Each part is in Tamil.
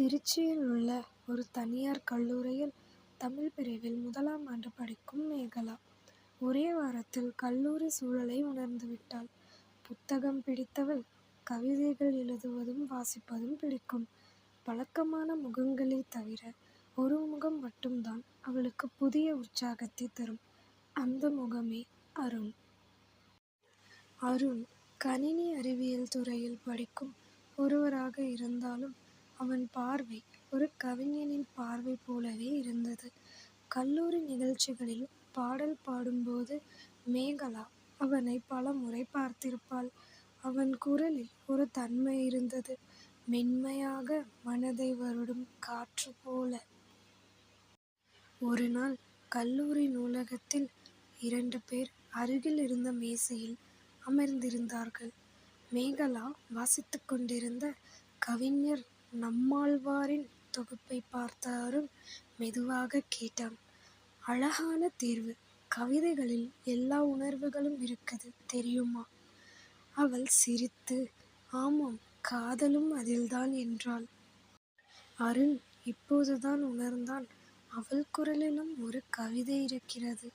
திருச்சியில் உள்ள ஒரு தனியார் கல்லூரியில் தமிழ் பிரிவில் முதலாம் ஆண்டு படிக்கும் மேகலா. ஒரே வாரத்தில் கல்லூரி சூழலை உணர்ந்துவிட்டாள். புத்தகம் பிடித்தவள். கவிதைகள் எழுதுவதும் வாசிப்பதும் பிடிக்கும். பழக்கமான முகங்களை தவிர ஒரு முகம் மட்டும்தான் அவளுக்கு புதிய உற்சாகத்தை தரும். அந்த முகமே அருண். அருண் கணினி அறிவியல் துறையில் படிக்கும் ஒருவராக இருந்தாலும் அவன் பார்வை ஒரு கவிஞனின் பார்வை போலவே இருந்தது. கல்லூரி நிகழ்ச்சிகளில் பாடல் பாடும்போது மேகலா அவனை பல முறை பார்த்திருப்பாள். அவன் குரலில் ஒரு தன்மை இருந்தது. மென்மையாக மனதை வருடும் காற்று போல. ஒரு நாள் கல்லூரி நூலகத்தில் இரண்டு பேர் அருகில் இருந்த மேசையில் அமர்ந்திருந்தார்கள். மேகலா வாசித்து கொண்டிருந்த கவிஞர் நம்மாழ்வாரின் தொகுப்பைப் பார்த்த அருண் மெதுவாகக் கேட்டான். அழகான தேர்வு. கவிதைகளில் எல்லா உணர்வுகளும் இருக்குது தெரியுமா? அவள் சிரித்து ஆமாம் காதலும் அதில்தான் என்றாள். அருண் இப்போதுதான் உணர்ந்தான் அவள் குரலிலும் ஒரு கவிதை இருக்கிறது.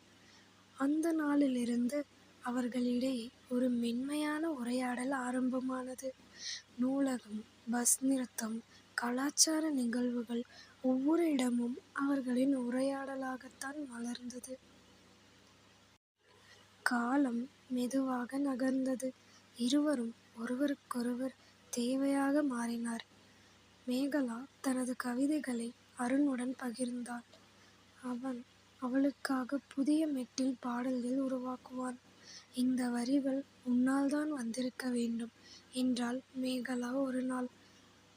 அந்த நாளிலிருந்து அவர்களிடையே ஒரு மென்மையான உரையாடல் ஆரம்பமானது. நூலகம் பஸ் நிறுத்தம் கலாச்சார நிகழ்வுகள் ஒவ்வொரு இடமும் அவர்களின் உரையாடலாகத்தான் மலர்ந்தது. காலம் மெதுவாக நகர்ந்தது. இருவரும் ஒருவருக்கொருவர் தேவையாக மாறினார் மேகலா தனது கவிதைகளை அருணுடன் பகிர்ந்தாள். அவன் அவளுக்காக புதிய மெட்டில் பாடல்கள் உருவாக்குவான். இந்த வரிகள் உன்னால்தான் வந்திருக்க வேண்டும் என்றாள் மேகலா ஒரு நாள்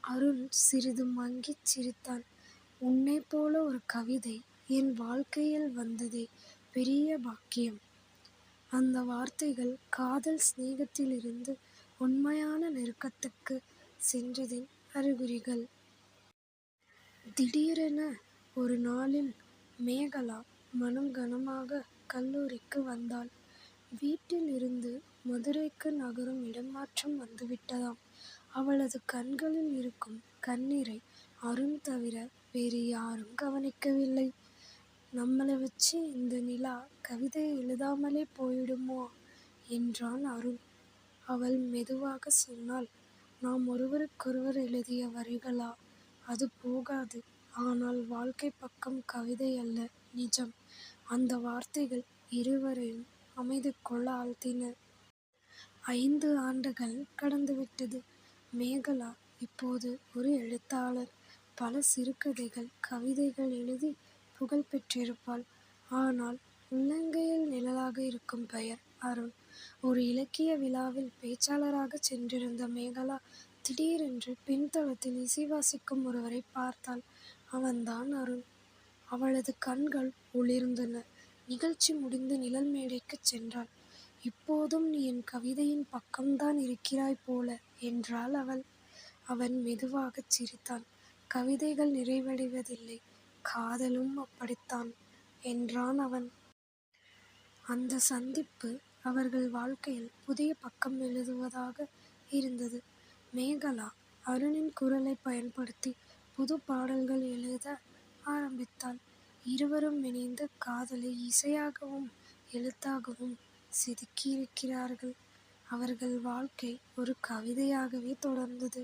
அருண் சிறிது மங்கிச் சிரித்தான். உன்னை போல ஒரு கவிதை என் வாழ்க்கையில் வந்ததே பெரிய பாக்கியம். அந்த வார்த்தைகள் காதல் சிநேகத்திலிருந்து உண்மையான நெருக்கத்துக்கு சென்றதின் அறிகுறிகள். திடீரென ஒரு நாளில் மேகலா மனம் கனமாக கல்லூரிக்கு வந்தாள். வீட்டில் இருந்து மதுரைக்கு நகரும் இடமாற்றம் வந்துவிட்டதாம். அவளது கண்களில் இருக்கும் கண்ணீரை அருண் தவிர வேறு யாரும் கவனிக்கவில்லை. நம்மள வச்சு இந்த நிலா கவிதை எழுதாமலே போயிடுமோ என்றான் அருண். அவள் மெதுவாகச் சொன்னாள் நாம் ஒருவருக்கொருவர் எழுதிய வரிகளா? அது போகாது. ஆனால் வாழ்க்கைப் பக்கம் கவிதை அல்ல நிஜம். அந்த வார்த்தைகள் இருவரையும் அமைதிக்குள் ஆழ்த்தின. ஐந்து ஆண்டுகள் கடந்துவிட்டது. மேகலா இப்போது ஒரு எழுத்தாளர். பல சிறுகதைகள் கவிதைகள் எழுதி புகழ் பெற்றிருப்பாள். ஆனால் உள்ளங்கையில் நிழலாக இருக்கும் பெயர் அருண். ஒரு இலக்கிய விழாவில் பேச்சாளராகச் சென்றிருந்த மேகலா திடீரென்று பின்தளத்தில் இசை வாசிக்கும் ஒருவரைப் பார்த்தாள். அவன்தான் அருண். அவளது கண்கள் ஒளிர்ந்தன. நிகழ்ச்சி முடிந்து நிழல் மேடைக்குச் சென்றாள். இப்போதும் நீ என் கவிதையின் பக்கம்தான் இருக்கிறாய் போல என்றாள் அவள். அவன் மெதுவாகச் சிரித்தான். கவிதைகள் நிறைவடைவதில்லை. காதலும் அப்படித்தான் என்றான் அவன். அந்தச் சந்திப்பு அவர்கள் வாழ்க்கையில் புதிய பக்கம் எழுதுவதாக இருந்தது. மேகலா அருணின் குரலைப் பயன்படுத்தி புதுப் பாடல்கள் எழுத ஆரம்பித்தாள். இருவரும் இணைந்து காதலை இசையாகவும் எழுத்தாகவும் செதுக்கியிருக்கிறார்கள். அவர்கள் வாழ்க்கை ஒரு கவிதையாகவே தொடர்ந்தது.